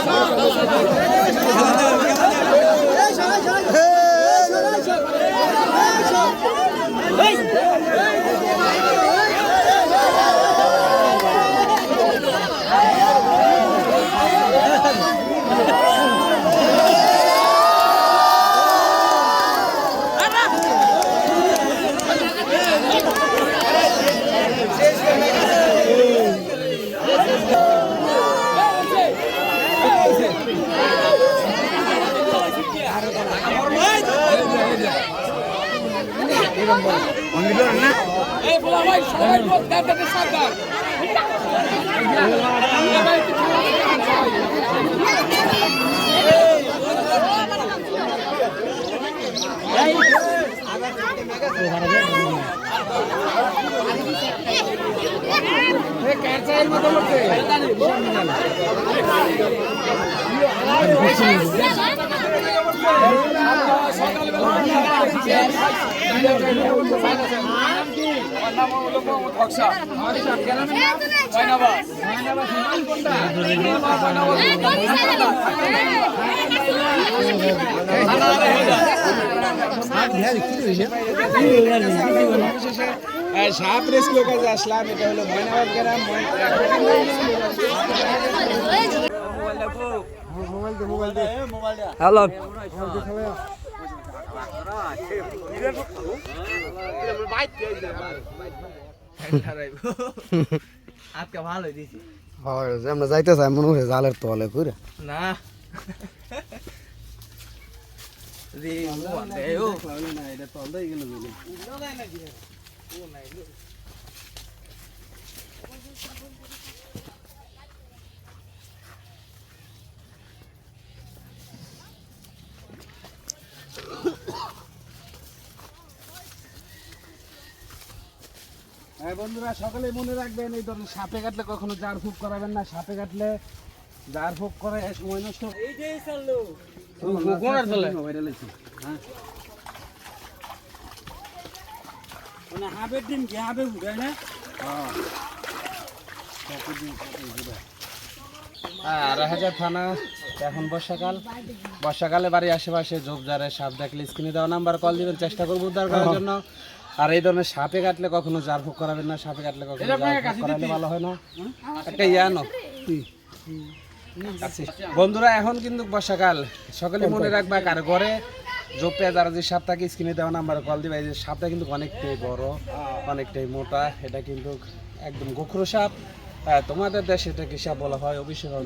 খেলাতে এই বলা ভাই সবাই লোক দেখাতে সাবধান আমার নাম হলো মোহাম্মদ হকসা ময়নাবাদ সাপ রেস্কিউ কাজে আসলাম এটা হলো ময়নাবাদ গ্রাম। হ্যালো। আজকে ভালো দিছি আমরা যাইতে চাই মনে হচ্ছে জালের তলে করে না। হ্যাঁ বন্ধুরা, সকলে মনে রাখবেন, এই ধরনের সাপে কাটলে কখনো জার ফুক করাবেন না। সাপে কাটলে জার ফুক করে সময় নষ্ট এই যে কোনার? হ্যাঁ মানে হাবের ডিম কি হাবে উঠায় না? আর হাজার থানা এখন বর্ষাকাল। বর্ষাকালে বাড়ির আশেপাশে ঝোপঝাড়ে সাপ দেখলে স্ক্রিনে দেওয়া নাম্বার কল দিবেন চেষ্টা করব উদ্ধার করার জন্য। আর এই ধরনের সাপে কাটলে কখনো জার ফুক করাবেন না সাপে কাটলে কখনো করালে ভালো হয় না। একটা ইয়ানো। বন্ধুরা এখন কিন্তু বর্ষাকাল। সকলে মনে রাখবে কার ঘরে জোপে যারা যে সাপ থাকে স্ক্রিনে দেওয়া নাম্বার কল দিবে। এই যে সাপটা কিন্তু অনেকটাই বড় অনেকটাই মোটা। এটা কিন্তু একদম গোখরো সাপ। হ্যাঁ, তোমাদের দেশে এটা কি সাপ বলা হয়? অবশ্যই করে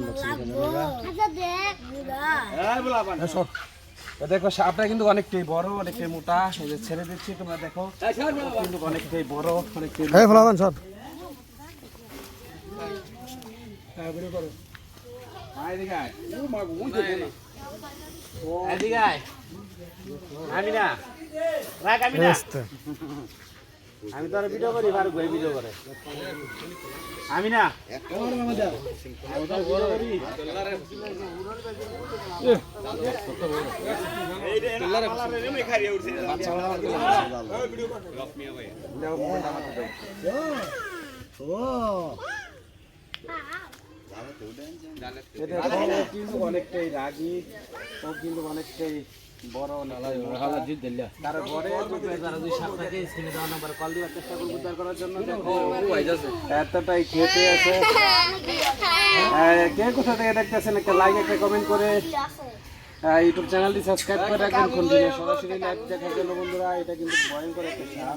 দেখো সাপটা কিন্তু অনেকটাই বড় অনেকটাই মোটা। এই যে ছেড়ে দিচ্ছি তোমরা দেখো। কিন্তু অনেকটাই বড় অনেকটাই হ্যাঁ ফলাবান সব এদিকে আমি তো আর ভিডিও করি বার ঘুরে ভিডিও করে আমি না ও কিন্তু অনেকটাই রাগী ও কিন্তু অনেকটাই বড় এতটাই খেতে আছে। কে কোথা থেকে দেখতেছেন? একটা লাইক একটা কমেন্ট করে। ইউটিউব চ্যানেলটি সাবস্ক্রাইব করে রাখবেন। কন্টিনিউ সরাসরি লাইভ দেখার জন্য বন্ধুরা এটা কিন্তু ভয়ঙ্কর একটা সাপ।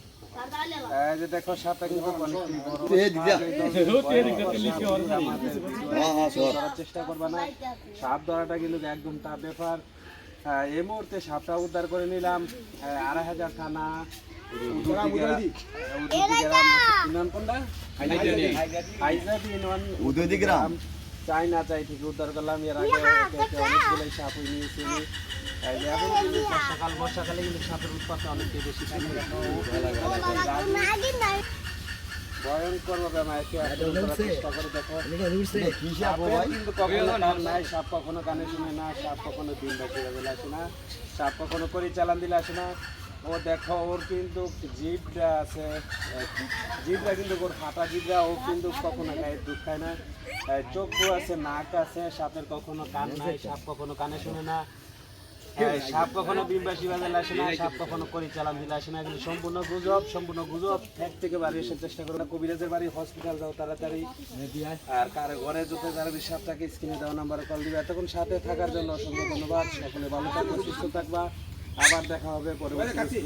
এই যে দেখো কিন্তু। চেষ্টা করবা না সাপ ধরাটা কিন্তু একদম টাফ ব্যাপার এই মুহূর্তে সাপটা উদ্ধার করে নিলাম আড়াই হাজার খানা উদুদি গ্রাম- গ্রাম, কোনটা? হাইজাদি গ্রাম। চাই না চাই থেকে উদ্ধার করলাম। এর আগে অনেকগুলোই সাপ হয়ে যে এখন কিন্তু বর্ষাকাল বর্ষাকালে কিন্তু সাপের উৎপাদন অনেকটাই বেশি। ভয়ঙ্কর ভাবে করার চেষ্টা করে দেখো। কিন্তু কখনো কান নাই সাপ কখনো কানে শুনে না সাপ কখনো দিন বাকি দিলে আসে না সাপ কখনো পরিচালন দিলে আসে না। ও দেখো, ওর কিন্তু জিভটা আছে, জিভটা কিন্তু ওর ফাটা জিভটা, ও কিন্তু কখনো গায়ে দুধ খায় না। চক্ষু আছে, নাক আছে, সাপের কখনো কান নাই, সাপ কখনো কানে শুনে না। সাপ কখনো বিম্বাসী বাজালে আসে না, সাপ কখনো পরিচালন দিলে আসে না। এগুলো সম্পূর্ণ গুজব সম্পূর্ণ গুজব। এক থেকে বাড়ি এসে চেষ্টা করো না। কবিরাজের বাড়ি, হসপিটাল যাও তাড়াতাড়ি। আর কার ঘরে যত যারা সাপটাকে স্ক্রিনে দেওয়া নাম্বারে কল দিবে। এতক্ষণ সাথে থাকার জন্য অসংখ্য ধন্যবাদ। সকলে ভালো থাকবে, সুস্থ থাকবা। আবার দেখা হবে পরবর্তী।